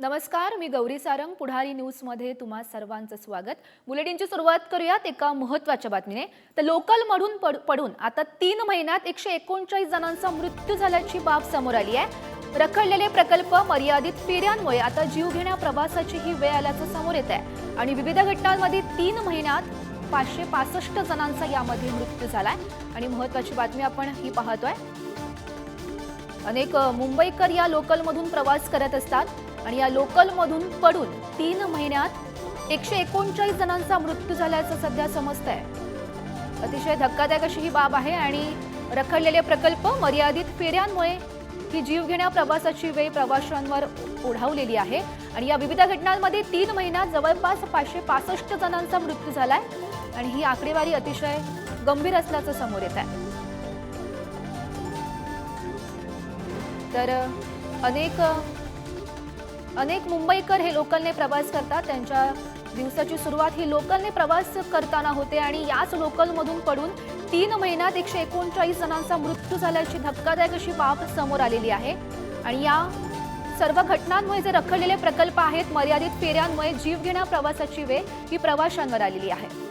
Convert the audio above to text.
नमस्कार मी गौरी सारंग पुढारी न्यूजमध्ये तुम्हा सर्वांचं स्वागत. बुलेटिनची सुरुवात करूयात एका महत्त्वाच्या बातमीने. तर लोकलमधून पड पडून आता तीन महिन्यात एकशे एकोणचाळीस जणांचा मृत्यू झाल्याची बाब समोर आली आहे. रखडलेले प्रकल्प मर्यादित फेऱ्यांमुळे आता जीवघेण्या प्रवासाची ही वेळ आल्याचं समोर येत आहे. आणि विविध घटनांमध्ये तीन महिन्यात पाचशे पासष्ट जणांचा यामध्ये मृत्यू झालाय. आणि महत्त्वाची बातमी आपण ही पाहतोय. अनेक मुंबईकर या लोकलमधून प्रवास करत असतात. आणि या लोकलमधून पडून तीन महिन्यात एकशे एकोणचाळीस जणांचा मृत्यू झाल्याचं सध्या समजत आहे अतिशय धक्कादायक अशी ही बाब आहे आणि रखडलेले प्रकल्प मर्यादित फेऱ्यांमुळे ही जीवघेण्या प्रवासाची वेळ प्रवाशांवर ओढावलेली आहे. आणि या विविध घटनांमध्ये तीन महिन्यात जवळपास पाचशे पासष्ट जणांचा मृत्यू झालाय आणि ही आकडेवारी अतिशय गंभीर असल्याचं समोर येत आहे तर अनेक अनेक मुंबईकर हे लोकलने प्रवास करतात. त्यांच्या दिवसाची सुरुवात ही लोकलने प्रवास करताना होते आणि याच लोकलमधून पडून तीन महिन्यात एकशे एकोणचाळीस जणांचा मृत्यू झाल्याची धक्कादायक अशी बाब समोर आलेली आहे. आणि या सर्व घटनांमुळे जे रखडलेले प्रकल्प आहेत मर्यादित फेऱ्यांमुळे जीवघेण्या प्रवासाची वेळ ही प्रवाशांवर आलेली आहे.